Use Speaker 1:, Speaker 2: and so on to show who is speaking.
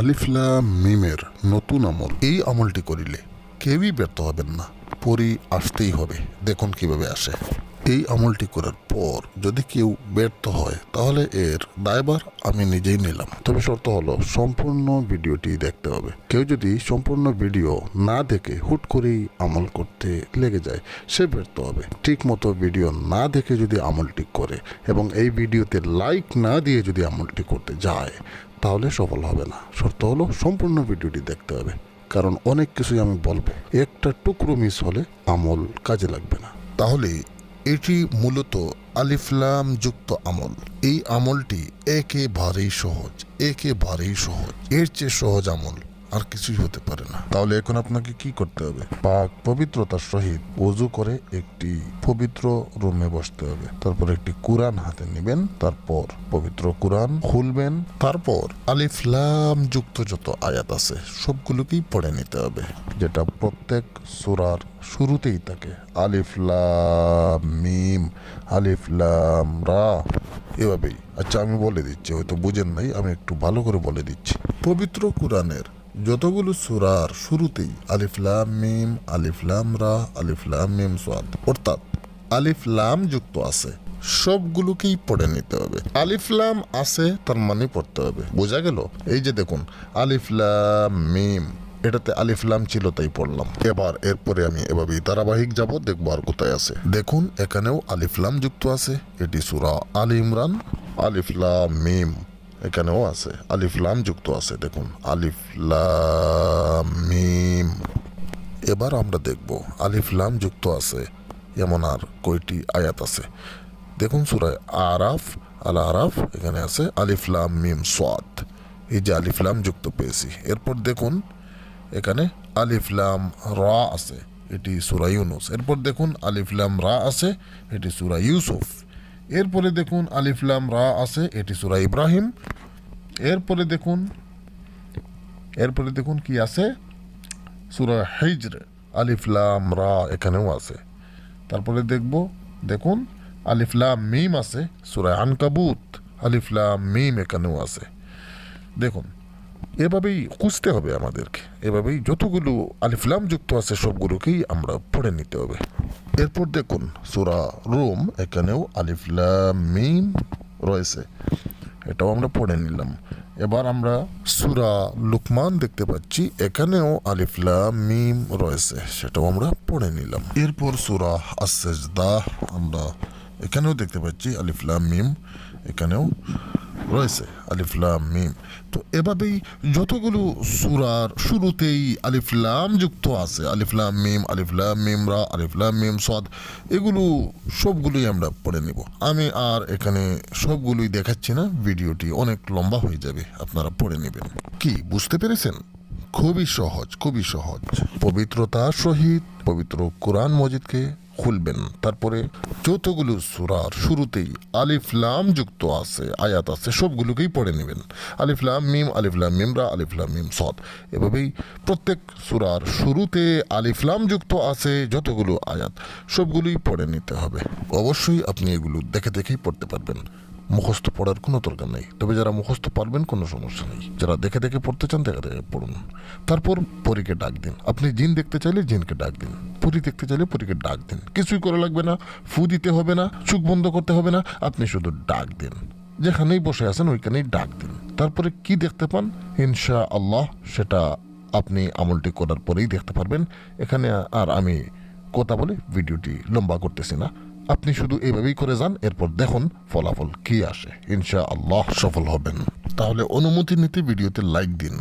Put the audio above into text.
Speaker 1: আলিফলা মিমের নতুন আমল। এই আমলটি করিলে কেউই ব্যর্থ হবেন না। পরি আসতেই হবে। দেখুন কীভাবে আসে। এই আমলটি করার পর যদি কেউ ব্যর্থ হয়, তাহলে এর দায়বার আমি নিজেই নিলাম। তবে শর্ত হলো, সম্পূর্ণ ভিডিওটি দেখতে হবে। কেউ যদি সম্পূর্ণ ভিডিও না দেখে হুট করেই আমল করতে লেগে যায়, সে ব্যর্থ হবে। ঠিক মতো ভিডিও না দেখে যদি আমলটি করে এবং এই ভিডিওতে লাইক না দিয়ে যদি আমলটি করতে যায়, তাহলে সফল হবে না। শর্ত হলো, সম্পূর্ণ ভিডিওটি দেখতে হবে। কারণ অনেক কিছুই আমি বলব, একটা টুকরো মিস হলে আমল কাজে লাগবে না। তাহলে এটি মূলত আলিফলাম যুক্ত আমল। এই আমলটি একেবারেই সহজ একেবারেই সহজ। এর চেয়ে সহজ আমল। আর কিছুই হতে পারে না। তাহলে এখন আপনাকে কি করতে হবে? পাক পবিত্রতার সহিত ওযু করে একটি পবিত্র রুমে বসতে হবে। তারপর একটি কোরআন হাতে নেবেন, তারপর পবিত্র কোরআন খুলবেন, তারপর আলিফলাম যুক্ত যত আয়াত আছে, সবগুলোকেই পড়ে নিতে হবে, যেটা প্রত্যেক সূরার শুরুতেই থাকে। আলিফলাম মিম আলিফলাম রা, এভাবেই। আচ্ছা আমি বলে দিচ্ছি, হয়তো বুঝেন নাই, আমি একটু ভালো করে বলে দিচ্ছি। পবিত্র কোরআনের যতগুলো সুরার শুরুতেই আলিফলাম মিম আলিফলাম রা আলিফলাম মিম সাদ অর্থাৎ আলিফলাম যুক্ত আছে, সবগুলোকেই পড়ে নিতে হবে। আলিফলাম আছে, তার মানে পড়তে হবে। বোঝা গেল? এই যে দেখুন আলিফলাম মিম, এটাতে আলিফলাম ছিল, তাই পড়লাম। এবার এরপরে আমি এভাবেই ধারাবাহিক যাব দেখব আর কোথায় আছে। দেখুন, এখানেও আলিফলাম যুক্ত আছে, এটি সুরা আল ইমরান আলিফলাম মিম। এখানেও আছে। আলিফলাম যুক্ত আছে, দেখুন। আলিফলাম মিম। এবার আমরা দেখব আলিফলাম যুক্ত আছে, এমন আর কয়টি আয়াত আছে। দেখুন সুরায় আরাফ, আল আরাফ, এখানে আছে আলিফলাম মিম সোয়াদ এই যে আলিফলাম যুক্ত পেয়েছি। এরপর দেখুন, এখানে আলিফলাম রা আছে, এটি সুরা ইউনুস। এরপর দেখুন আলিফলাম রা আছে, এটি সুরা ইউসুফ। এরপরে দেখুন আলিফলাম রা আছে, এটি সুরা ইব্রাহিম। এরপরে দেখুন এরপরে দেখুন কি আছে? সুরা হিজর আলিফলাম রা এখানেও আছে। তারপরে দেখব, দেখুন আলিফলাম মিম আছে, সুরা আনকাবুত আলিফলাম মিম এখানেও আছে। দেখুন, এভাবেই খুঁজতে হবে আমাদেরকে। এভাবেই যতগুলো আলিফলাম যুক্ত আছে, সবগুলোকেই আমরা পড়ে নিতে হবে। এরপর দেখুন, সুরা রোম, এখানেও আলিফলাম মিম রয়েছে। এটাও আমরা পড়ে নিলাম। এবার আমরা সুরা লুকমান দেখতে পাচ্ছি, এখানেও আলিফলাম মিম রয়েছে, সেটাও আমরা পড়ে নিলাম। এরপর সুরা আসেজদা আমরা এখানেও দেখতে পাচ্ছি আলিফলাম মিম, এখানেও রয়েছে আলিফলাম মিম। তো এভাবেই যতগুলো সুরার শুরুতেই আলিফলাম যুক্ত আছে আলিফলাম মিম আলিফলাম মিম রা আলিফলাম মিম সদ, এগুলো সবগুলোই আমরা পড়ে নিব। আমি আর এখানে সবগুলোই দেখাচ্ছি না, ভিডিওটি অনেক লম্বা হয়ে যাবে, আপনারা পড়ে নেবেন। কি, বুঝতে পেরেছেন? খুবই সহজ খুবই সহজ। পবিত্রতার সহিত পবিত্র কোরআন মজিদকে খুলবেন। তারপরে যতগুলো সুরার শুরুতেই আলিফলাম যুক্ত আছে, আয়াত আছে, সবগুলোকেই পড়ে নেবেন। আলিফলাম মিম আলিফলাম মিমরা আলিফলাম মিম সদ। এভাবেই প্রত্যেক সুরার শুরুতে আলিফলাম যুক্ত আছে, যতগুলো আয়াত, সবগুলোই পড়ে নিতে হবে। অবশ্যই আপনি এগুলো দেখে দেখেই পড়তে পারবেন। মুখস্থ পড়ার কোনো দরকার নেই। তবে যারা মুখস্থ পারবেন, কোনো সমস্যা নেই। যারা দেখে দেখে পড়তে চান, দেখে দেখে পড়ুন। তারপর পরীকে ডাক দিন। আপনি জিন দেখতে চাইলে জিনকে ডাক দিন। পরী দেখতে চাইলে পরীকে ডাক দিন। কিছুই করা লাগবে না। ফু দিতে হবে না। চোখ বন্ধ করতে হবে না। আপনি শুধু ডাক দিন। যেখানেই বসে আছেন, ওইখানেই ডাক দিন। তারপরে কি দেখতে পান? ইনশা আল্লাহ সেটা আপনি আমলটি করার পরেই দেখতে পারবেন। এখানে আর আমি কথা বলে ভিডিওটি লম্বা করতেছি না। আপনি শুধু এইভাবেই করে যান, এরপর দেখুন ফলাফল কি আসে। ইনশা আল্লাহ সফল হবেন। তাহলে অনুমতি নিতে ভিডিওতে লাইক দিন।